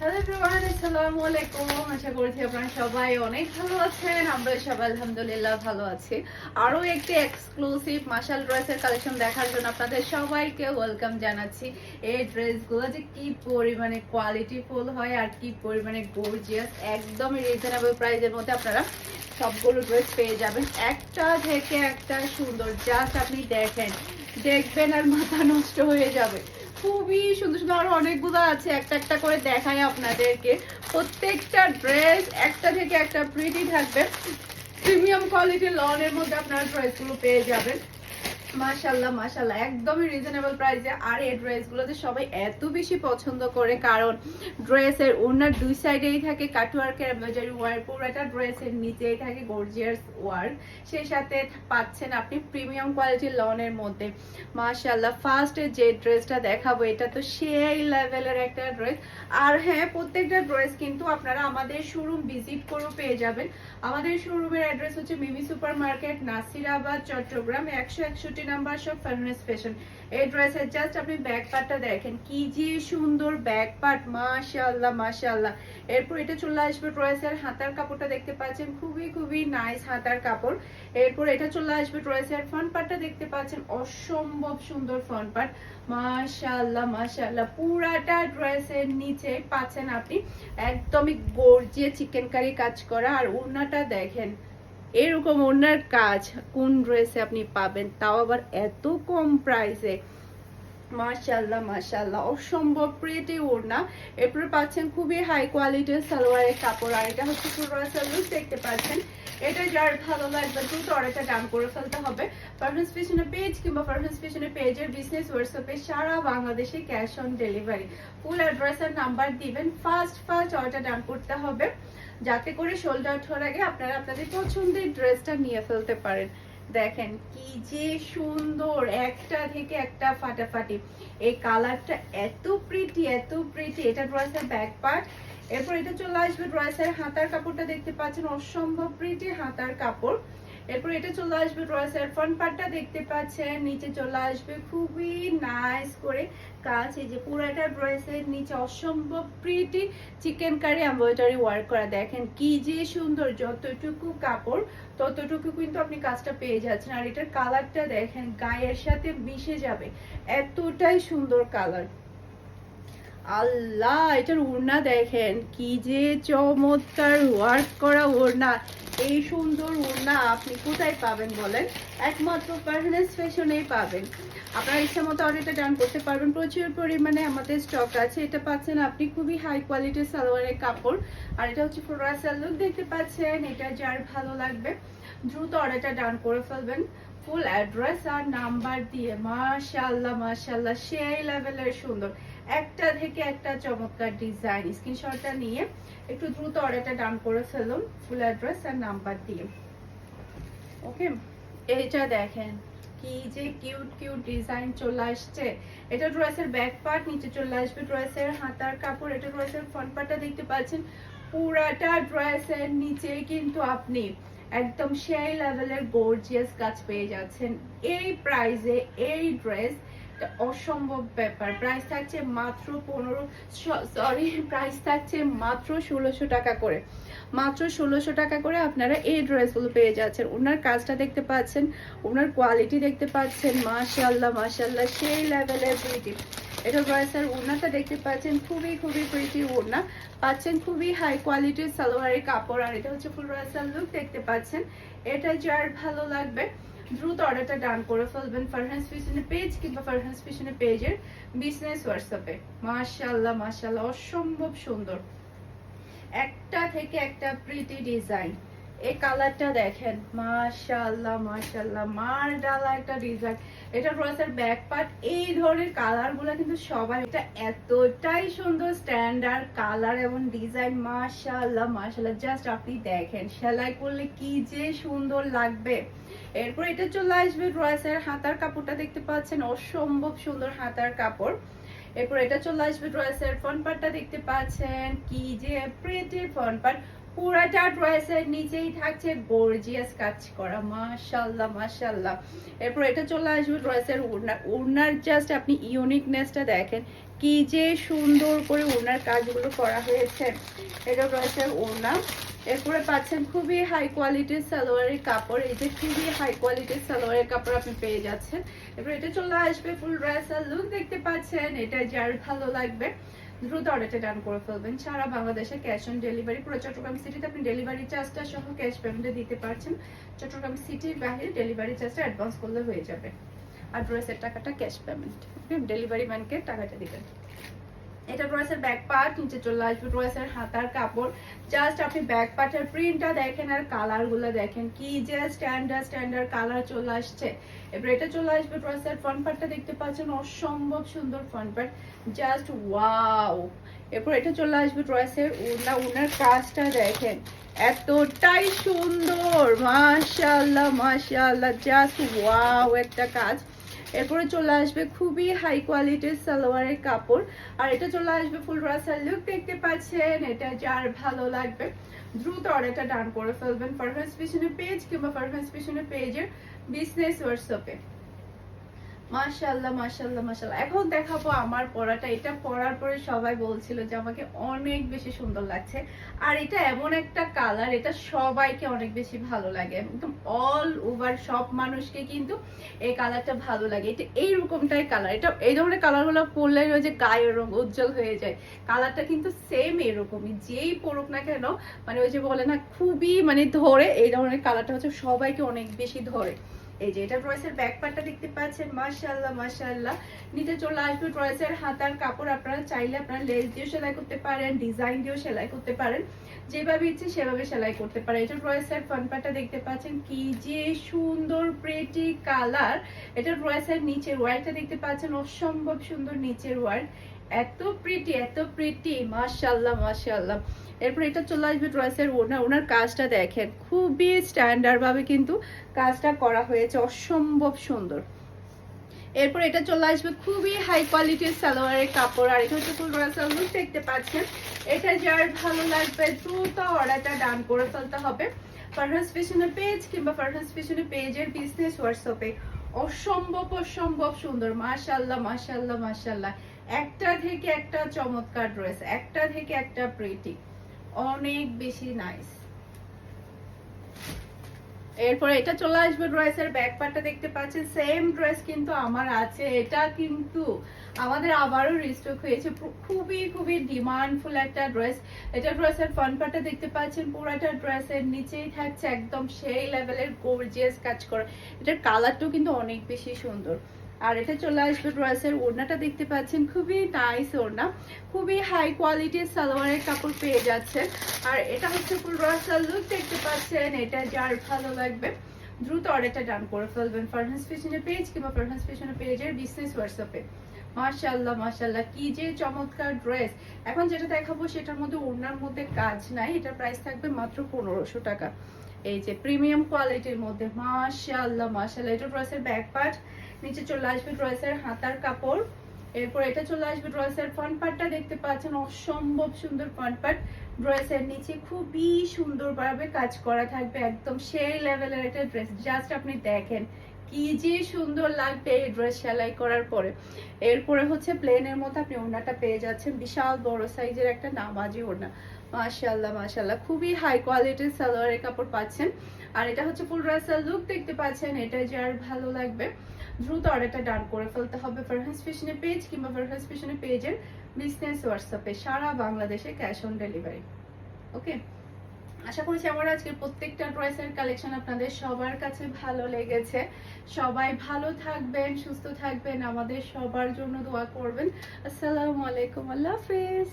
Hello everyone আসসালামু আশা করছি আপনারা সবাই অনেক ভালো আছেন। আমরা সবাই আলহামদুলিল্লাহ ভালো আছি। আরও একটি এক্সক্লুসিভ মাশাল ড্রেসের কালেকশন দেখার জন্য আপনাদের সবাইকে ওয়েলকাম জানাচ্ছি। এই ড্রেসগুলো যে কি পরিমাণে কোয়ালিটি ফুল হয় আর কি পরিমাণে গর্জিয়াস একদমই রিজনেবল প্রাইসের মধ্যে আপনারা সবগুলো ড্রেস পেয়ে যাবেন। একটা থেকে একটা সুন্দর জাস্ট আপনি দেখেন। দেখবেন আর মাথা নষ্ট হয়ে যাবে। খুবই সুন্দর সুন্দর আরও অনেকগুলো আছে, একটা একটা করে দেখায় আপনাদেরকে। প্রত্যেকটা ড্রেস একটা থেকে একটা প্রিটি থাকবে। প্রিমিয়াম কোয়ালিটির লনের মধ্যে আপনারা ড্রেসগুলো পেয়ে যাবেন। মাশাল্লাহ মাশাল্লাহ একদমই রিজনেবল প্রাইসে আর এই ড্রেসগুলোতে সবাই এত বেশি পছন্দ করে, কারণ ড্রেসের ওনার দুই সাইডেই থাকে কাটওয়ার্কের এমব্রয়ডারি ওয়ার্ক, পুরোটা ড্রেসের নিচেই থাকে গর্জিয়াস ওয়ার্ক। সেই সাথে পাচ্ছেন আপনি প্রিমিয়াম কোয়ালিটির লনের মধ্যে। মাশাল্লাহ ফার্স্টে যে ড্রেসটা দেখাবো, এটা তো সেই লেভেলের একটা ড্রেস আর হ্যাঁ প্রত্যেকটা ড্রেস কিন্তু আপনারা আমাদের শোরুম ভিজিট করেও পেয়ে যাবেন। আমাদের শোরুমের অ্যাড্রেস হচ্ছে মিমি সুপার মার্কেট নাসিরাবাদ, চট্টগ্রাম, একশো একষট্টি নাম্বার সব ফার্নেস ফ্যাশন এই ড্রেসের জাস্ট আপনি ব্যাক পার্টটা দেখেন, কি যে সুন্দর ব্যাক পার্ট মাশাআল্লাহ মাশাআল্লাহ। এরপর এটা চলে আসবে ড্রেসের হাতার কাপড়টা দেখতে পাচ্ছেন, খুবই খুবই নাইস হাতার কাপড়। এরপর এটা চলে আসবে ড্রেসের ফ্রন্ট পার্টটা দেখতে পাচ্ছেন, অসম্ভব সুন্দর ফ্রন্ট পার্ট মাশাআল্লাহ মাশাআল্লাহ, পুরাটা ড্রেসের নিচে পাচ্ছেন আপনি। একদমই গর্জিয়ে চিকেন কারি কাজ করা। আর ওড়নাটা দেখেন এরকম ওনার কাজ কোন ড্রেসে আপনি পাবেন তাও আবার এত কম প্রাইসে মাশাল্লাহ মাশাল্লাহ অসম্ভব প্রিটি ওড়না। এরপরে পাচ্ছেন খুবই হাই কোয়ালিটির সালোয়ারের কাপড়। আর এটা হচ্ছে দেখতে পাচ্ছেন। এটা যার ভালো লাগবে দ্রুত অর্ডারটা ডান করে ফেলতে হবে। পারফরমেন্স পিছনে পেজ কিংবা পারফরমেন্স পিছনে পেজের বিজনেস হোয়াটসঅ্যাপে সারা বাংলাদেশে cash on delivery full address R number দিবেন ফার্স্ট ফার্স্ট অর্ডার ডান করতে হবে। যাতে করে শোল্ডার আউট আগে আপনারা আপনাদের পছন্দের ড্রেসটা নিয়ে ফেলতে পারেন। দেখেন কি যে সুন্দর একটা থেকে একটা ফাটাফাটি। এই কালারটা এত প্রিটি এত প্রিটি এটা ড্রয়েসের ব্যাক পার্ট এরপর এটা চলে আসবে ড্রয়েসের হাতার কাপড়টা দেখতে পাচ্ছেন। অসম্ভব প্রিটি হাতার কাপড়। এরপর এটা চলে আসবে ড্রেসের ফ্রন্ট পার্টটা দেখতে পাচ্ছেন, নিচে চলে আসবে খুবই নাইস করে কাজ। এই যে পুরাটা ড্রেসের নিচে অসম্ভব pretty chikankari embroidery work করা। দেখেন কি যে সুন্দর, যতটুকু কাপড়, ততটুকু কিন্তু আপনি কাজটা পেয়ে যাচ্ছেন। আর এটার কালারটা দেখেন, গায়ের সাথে মিশে যাবে। এতটাই সুন্দর কালার আল্লাহ, এটার ওড়না দেখেন, কি যে চমৎকার ওয়ার্ক করা ওড়না। এই সুন্দর ওড়না আপনি কোথায় পাবেন বলেন? একমাত্র পারফরমেন্স ফ্যাশনেই পাবেন। আপনার ইচ্ছা মতো অর্ডারটা ডান করতে পারবেন। প্রচুর পরিমাণে আমাদের স্টক আছে। এটা পাচ্ছেন আপনি খুবই হাই কোয়ালিটির সালোয়ারের কাপড়। আর এটা হচ্ছে ফ্লোরাসাল লুক দেখতে পাচ্ছেন, এটা যার ভালো লাগবে, দ্রুত অর্ডারটা ডান করে ফেলবেন। ফুল অ্যাড্রেস আর নাম্বার দিয়ে মাশাল্লাহ মাশাল্লাহ সেই লেভেলের সুন্দর। একটা থেকে একটা চমৎকার ডিজাইন স্ক্রিনশটটা নিয়ে একটু দ্রুত অর্ডারটা ডান করে ফেলুন ফুল অ্যাড্রেস আর নাম্বার দিয়ে। ওকে এইটা দেখেন, কি যে কিউট কিউট ডিজাইন চলে আসছে। এটা ড্রেসের ব্যাক পার্ট নিচে চলে আসবে ড্রেসের হাতার কাপড়। এটা ড্রেসের ফ্রন্ট পার্টটা দেখতে পাচ্ছেন, পুরাটা ড্রেসের নিচে কিন্তু আপনি একদম সেই লেভেলের গর্জিয়াস কাজ পেয়ে যাচ্ছেন। এই প্রাইজে এই ড্রেস অসম্ভব ব্যাপার। প্রাইস থাকছে মাত্র পনেরো সরি প্রাইস থাকছে মাত্র ষোলোশো টাকা করে। মাত্র ষোলোশো টাকা করে আপনারা এই ড্রেসগুলো পেয়ে যাচ্ছেন। ওনার কাজটা দেখতে পাচ্ছেন, ওনার কোয়ালিটি দেখতে পাচ্ছেন মাশাল্লাহ মাশাল্লাহ সেই লেভেলের বিউটি এটা ড্রেসের ওড়নাটা দেখতে পাচ্ছেন, খুবই খুবই প্রিটি ওড়না। পাচ্ছেন খুবই হাই কোয়ালিটির সালোয়ারের কাপড়। আর এটা হচ্ছে ফুল ড্রেসের লুক দেখতে পাচ্ছেন। এটা যার ভালো লাগবে। দ্রুত অর্ডারটা ডান করে ফেলবেন ফারহান্স ফিশনের পেজ কিংবা ফারহান্স ফিশনের পেজের বিজনেস হোয়াটসঅ্যাপে মাশাল্লাহ মাশাল্লাহ অসম্ভব সুন্দর। একটা থেকে একটা প্রিটি ডিজাইন এই কালারটা দেখেন মাশাল্লাহ মাশাল্লাহ মার ডালা একটা ডিজাইন এটা ড্রেসের ব্যাক পার্ট এই ধরনের কালারগুলো কিন্তু সবাই, এটা এতটাই সুন্দর স্ট্যান্ডার্ড কালার এবং ডিজাইন মাশাল্লাহ মাশাল্লাহ জাস্ট আপনি দেখেন, সেলাই করলে কি যে সুন্দর লাগবে। এরপর এটা চলে আসবে ড্রয়েসের হাতার কাপড়টা দেখতে পাচ্ছেন, অসম্ভব সুন্দর হাতার কাপড়। এরপর এটা চলে আসবে ড্রয়েসের ফ্রন্ট পার্টটা দেখতে পাচ্ছেন, কি যে প্রিটি ফ্রন্ট পার্ট পুরাটা ড্রেসের নিচেই থাকছে গর্জিয়াস কাজ করা মাশাল্লাহ মাশাল্লাহ এরপর এটা চলে আসবে ড্রেসের ওড়না, ওড়নার জাস্ট আপনি ইউনিকনেসটা দেখেন, কি যে সুন্দর করে ওড়নার কাজগুলো করা হয়েছে। এটা ড্রেসের ওড়না। এরপরে পাচ্ছেন খুবই হাই কোয়ালিটির সালোয়ারের কাপড়, এই যে খুবই হাই কোয়ালিটির সালোয়ারের কাপড় আপনি পেয়ে যাচ্ছেন। এরপর এটা চলে আসবে ফুল ড্রেসের লুক দেখতে পাচ্ছেন, এটা যার ভালো লাগবে। দ্রুত অর্ডারটা ডান করে ফেলবেন। সারা বাংলাদেশে ক্যাশ অন ডেলিভারি পুরো চট্টগ্রাম সিটিতে আপনি ডেলিভারি চার্জটা সহ ক্যাশ পেমেন্টে দিতে পারছেন। চট্টগ্রাম সিটির বাইরে ডেলিভারি চার্জটা অ্যাডভান্স করলে হয়ে যাবে। আর ড্রেসের টাকাটা ক্যাশ পেমেন্ট ডেলিভারি ম্যানকে টাকাটা দিবেন। এটা ড্রেসের ব্যাক পার্ট, নিচে চলে আসবে ড্রেসের হাতার কাপড়। জাস্ট আপনি ব্যাক পার্টের প্রিন্টটা দেখেন আর কালারগুলো দেখেন। কি যে স্ট্যান্ডার্ড স্ট্যান্ডার্ড কালার চলে আসছে। এবার এটা চলে আসবে ড্রেসের ফ্রন্ট পার্টটা দেখতে পাচ্ছেন, অসম্ভব সুন্দর ফ্রন্ট পার্ট জাস্ট ওয়াও এরপর এটা চলে আসবে ড্রেসের উনা উনার কাজটা দেখেন। এতটাই সুন্দর! মাশাআল্লাহ মাশাআল্লাহ জাস্ট ওয়াও একটা কাজ। এরপরে চলে আসবে খুবই হাই কোয়ালিটির সালোয়ারের কাপড়। আর এটা চলে আসবে ফুল রাসার লুক দেখতে পাচ্ছেন, এটা যার ভালো লাগবে। দ্রুত অর্ডারটা ডান করে ফেলবেন পারফেন্স পিছনে পেজ কিংবা পারফেন্স পিছনে পেজের বিজনেস হোয়াটসঅ্যাপে মাশাল্লাহ মাশাল্লাহ মাশাল্লাহ এখন দেখাবো আমার পড়াটা। এটা পরার পরে সবাই বলছিল যে আমাকে অনেক বেশি সুন্দর লাগছে। আর এটা এমন একটা কালার এটা সবাইকে অনেক বেশি ভালো লাগে। একদম অল ওভার সব মানুষকে কিন্তু এই কালারটা ভালো লাগে। এটা এইরকমটাই কালার এটা এই ধরনের কালারগুলো পরলে ওই যে গায়ের রং উজ্জ্বল হয়ে যায়। কালারটা কিন্তু সেম এরকমই। যেই পরুক না কেন মানে ওই যে বলে না, খুবই মানে ধরে। এই ধরনের কালারটা হচ্ছে সবাইকে অনেক বেশি ধরে। এই যে, এটা ড্রেসের ব্যাক পার্টটা দেখতে পাচ্ছেন, মাশাআল্লাহ মাশাআল্লাহ। নিচে চলে আসবে ড্রেসের হাতার কাপড়, আপনারা চাইলে আপনারা লেস দিয়েও সেলাই করতে পারেন ডিজাইন দিয়েও সেলাই করতে পারেন। যেভাবে ইচ্ছে সেভাবে সেলাই করতে পারেন। এটা ড্রেসের ফ্রন্ট পার্টটা দেখতে পাচ্ছেন, কি যে সুন্দর প্রেটি কালার এটা ড্রেসের নিচের ওয়ার্কটা দেখতে পাচ্ছেন, অসম্ভব সুন্দর নিচের ওয়ার্ক এত প্রিটি এত প্রিটি মাশাআল্লাহ মাশাআল্লাহ। এরপর এটা চলে আসবে ড্রেসের ওনার ওনার কাজটা দেখেন, খুবই স্ট্যান্ডার্ড ভাবে কিন্তু কাজটা করা হয়েছে, অসম্ভব সুন্দর। এরপর এটা চলে আসবে খুবই হাই কোয়ালিটির সালোয়ারের কাপড়, আর এটা হচ্ছে ফুল লুক দেখতে পাচ্ছেন। এটা যার ভালো লাগবে, দ্রুত অর্ডারটা ডান করে ফেলতে হবে। ফারহাস ফ্যাশনের পেজ কিংবা ফারহাস ফ্যাশনের পেজের বিজনেস হোয়াটসঅ্যাপে অসম্ভব অসম্ভব সুন্দর। মাশাল্লাহ মাশাল্লাহ মাশাল্লাহ একটা থেকে একটা চমৎকার ড্রেস, একটা থেকে একটা প্রিটি অনেক বেশি নাইস এরপর এটা চলে আসবে ড্রেসের ব্যাক পার্টটা দেখতে পাচ্ছেন সেম ড্রেস কিন্তু আমার আছে, এটা কিন্তু আমাদের আবারও রিস্টক হয়েছে খুবই খুবই ডিমান্ডফুল একটা ড্রেস এটা ড্রেসের ফ্রন্ট পার্টটা দেখতে পাচ্ছেন, পুরাটা ড্রেসের নিচেই থাকছে, একদম সেই লেভেলের গর্জিয়াস কাজ করা। এটার কালারটাও কিন্তু অনেক বেশি সুন্দর। আর এটা চলে আসবে ড্রেসের ওড়নাটা দেখতে পাচ্ছেন, খুবই নাইস ওড়না। খুবই হাই কোয়ালিটির সালোয়ারের কাপড় পেয়ে যাচ্ছে আর এটা হচ্ছে ফুল ড্রেসের লুক দেখতে পাচ্ছেন, এটা যার ভালো লাগবে, দ্রুত অর্ডারটা ডান করে ফেলবেন ফারহান্স ফ্যাশনের পেজ কিংবা ফারহান্স ফ্যাশনের পেজের বিজনেস হোয়াটসঅ্যাপে মাশাল্লাহ মাশাল্লাহ কি যে চমৎকার ড্রেস এখন যেটা দেখাবো সেটার মধ্যে ওড়নার মধ্যে কাজ নাই, এটার প্রাইস থাকবে মাত্র পনেরোশো টাকা। এই যে প্রিমিয়াম কোয়ালিটির মধ্যে মাশাল্লাহ মাশাল্লাহ এটা ড্রেসের ব্যাক পার্ট নিচে চলে আসবে ড্রেসের হাতার কাপড়। এরপর এটা চলে আসবে ড্রেসের ফ্রন্ট পার্টটা দেখতে পাচ্ছেন, অসম্ভব সুন্দর ফ্রন্ট পার্ট ড্রেসের নিচে খুবই সুন্দরভাবে কাজ করা থাকবে একদম সেই লেভেলের একটা ড্রেস জাস্ট আপনি দেখেন, কি যে সুন্দর লাগবে এই ড্রেস সেলাই করার পরে। এরপরে হচ্ছে প্লেনের মতো আপনি ওড়নাটা পেয়ে যাচ্ছেন। বিশাল বড় সাইজের একটা নামাজি ওড়না। মাশাল্লাহ মাশাল্লাহ খুবই হাই কোয়ালিটির সালোয়ারের কাপড় পাচ্ছেন। আর এটা হচ্ছে ফুল ড্রেসের লুক দেখতে পাচ্ছেন। এটা যার ভালো লাগবে। দ্রুত অর্ডারটা ডান করে ফেলতে হবে ফারহাস ফ্যাশনের পেজ কিংবা ফারহাস ফ্যাশনের পেজের বিজনেস হোয়াটসঅ্যাপে সারা বাংলাদেশে ক্যাশ অন ডেলিভারি ওকে আশা করছি আমার আজকের প্রত্যেকটা ড্রেসের কালেকশন আপনাদের সবার কাছে ভালো লেগেছে। সবাই ভালো থাকবেন, সুস্থ থাকবেন। আমাদের সবার জন্য দোয়া করবেন। আসসালামু আলাইকুম। আল্লাহ হাফেজ।